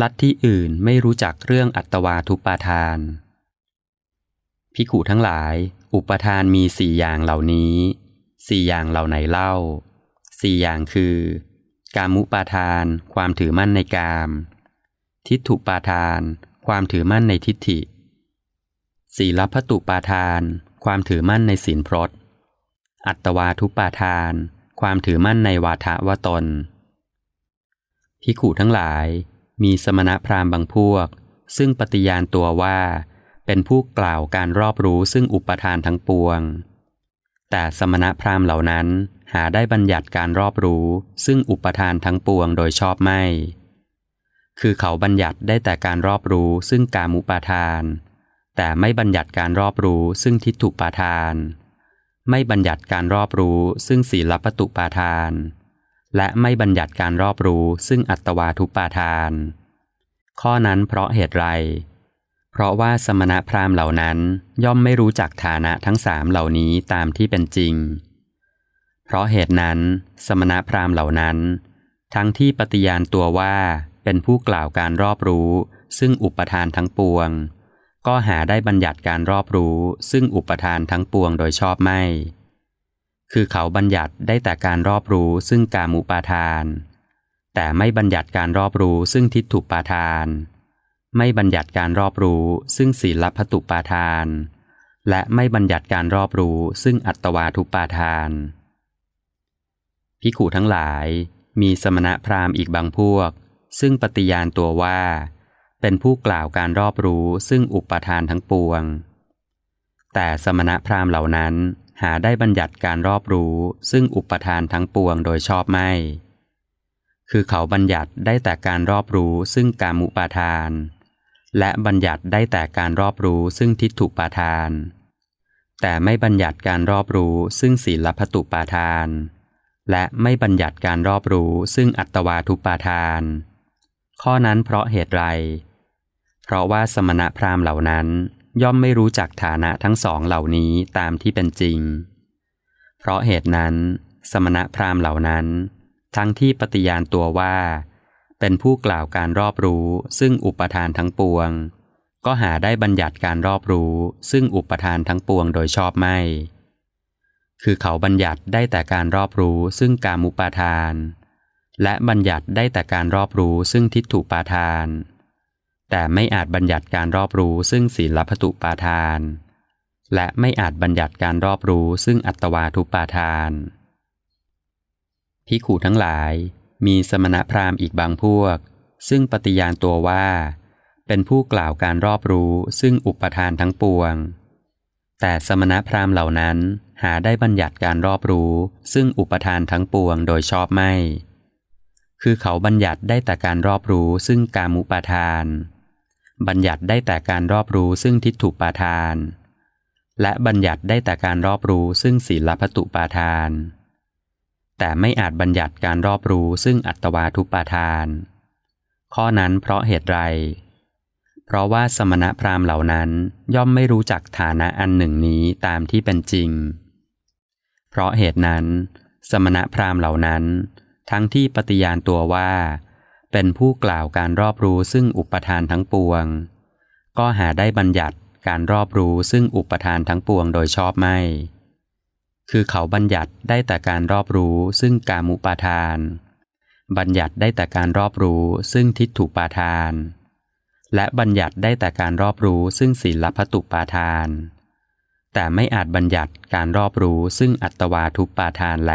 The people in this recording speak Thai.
ลัทธิอื่นไม่รู้จักเรื่องอัตวาทุปาทาน พิขุทั้งหลาย อุปทานมีสี่อย่างเหล่านี้สี่อย่างเหล่าไหนเล่าสี่อย่างคือ กามุปาทาน ความถือมั่นในกาม ทิฏฐุปาทาน ความถือมั่นในทิฏฐิสีลพัตุปาทาน ความถือมั่นในศีลพรตอัตวาทุปาทาน ความถือมั่นในวาทะวตนพิขุทั้งหลาย มีสมณพราหมณ์บางพวก ซึ่งปฏิญาณตัวว่า เป็นผู้กล่าวการรอบรู้ซึ่งอุปทานทั้งปวง แต่สมณพราหมณ์เหล่านั้นหาได้บัญญัติการรอบรู้ ซึ่งอุปทานทั้งปวงโดยชอบไม่ คือเขาบัญญัติได้แต่การรอบรู้ซึ่งกามุปาทาน แต่ไม่บัญญัติการรอบรู้ซึ่งทิฏฐุปาทาน ไม่บัญญัติการรอบรู้ซึ่งศีลปตุปาทาน และไม่บัญญัติการรอบรู้ซึ่งอัตวาทุปาทาน ข้อนั้นเพราะเหตุไร เพราะว่าสมณพราหมณ์เหล่านั้นย่อมไม่รู้จักฐานะทั้งสามเหล่านี้ตามที่เป็นจริง เพราะเหตุนั้น สมณพราหมณ์เหล่านั้น ทั้งที่ปฏิญาณตัวว่าเป็นผู้กล่าวการรอบรู้ ซึ่งอุปทานทั้งปวง ก็หาได้บัญญัติการรอบรู้ ซึ่งอุปทานทั้งปวงโดยชอบไม่ คือเขาบัญญัติได้แต่การรอบรู้ซึ่งกามุปาทาน แต่ไม่บัญญัติการรอบรู้ซึ่งทิฏฐุปาทาน ไม่บัญญัติการรอบรู้ซึ่งศีลพัตุปาทาน และไม่บัญญัติการรอบรู้ซึ่งอัตวาทุปาทานพิขูทั้งหลายมีสมณะพราหมณ์อีกบางพวก ซึ่งปฏิญาณตัวว่า เป็นผู้กล่าวการรอบรู้ซึ่งอุปทานทั้งปวง แต่สมณะพราหมณ์เหล่านั้น หาได้บัญญัติการรอบรู้ ซึ่งอุปทานทั้งปวงโดยชอบไม่ คือเขาบัญญัติได้แต่การรอบรู้ซึ่งกามุปาทาน และบัญญัติได้แต่การรอบรู้ซึ่งทิฏฐุปาทาน แต่ไม่บัญญัติการรอบรู้ซึ่งศีลพัตุปาทาน และไม่บัญญัติการรอบรู้ซึ่งอัตวาทุปาทาน ข้อนั้นเพราะเหตุไร เพราะว่าสมณะพราหมณ์เหล่านั้น ย่อมไม่รู้จักฐานะทั้งสองเหล่านี้ตามที่เป็นจริง เพราะเหตุนั้น สมณะพราหมณ์เหล่านั้น ทั้งที่ปฏิญาณตัวว่า เป็นผู้กล่าวการรอบรู้ซึ่งอุปทานทั้งปวง ก็หาได้บัญญัติการรอบรู้ซึ่งอุปทานทั้งปวงโดยชอบไม่ คือเขาบัญญัติได้แต่การรอบรู้ซึ่งกามุปาทาน และบัญญัติได้แต่การรอบรู้ซึ่งทิฏฐุปาทาน แต่ไม่อาจบัญญัติการรอบรู้ซึ่งศีลพัตุปาทาน และไม่อาจบัญญัติการรอบรู้ซึ่งอัตวาทุปาทานพิขูทั้งหลาย มีสมณพราหมณ์อีกบางพวก ซึ่งปฏิญาณตัวว่า เป็นผู้กล่าวการรอบรู้ซึ่งอุปทานทั้งปวง แต่สมณพราหมณ์เหล่านั้นหาได้บัญญัติการรอบรู้ ซึ่งอุปทานทั้งปวงโดยชอบไม่ คือเขาบัญญัติได้แต่การรอบรู้ซึ่งกามุปาทาน บัญญัติได้แต่การรอบรู้ซึ่งทิฏฐุปาทาน และบัญญัติได้แต่การรอบรู้ซึ่งศีลพัตุปาทาน แต่ไม่อาจบัญญัติการรอบรู้ซึ่งอัตวาทุปาทาน ข้อนั้นเพราะเหตุไร เพราะว่าสมณพราหมณ์เหล่านั้นย่อมไม่รู้จักฐานะอันหนึ่งนี้ตามที่เป็นจริง เพราะเหตุนั้น สมณพราหมณ์เหล่านั้น ทั้งที่ปฏิญาณตัวว่า เป็นผู้กล่าวการรอบรู้ซึ่งอุปทานทั้งปวง ก็หาได้บัญญัติการรอบรู้ซึ่งอุปทานทั้งปวงโดยชอบไม่ คือเขาบัญญัติได้แต่การรอบรู้ซึ่งกามุปาทาน บัญญัติได้แต่การรอบรู้ซึ่งทิฏฐุปาทาน และบัญญัติได้แต่การรอบรู้ซึ่งศีลพัตุปาทาน แต่ไม่อาจบัญญัติการรอบรู้ซึ่งอัตวาทุปปาทานแล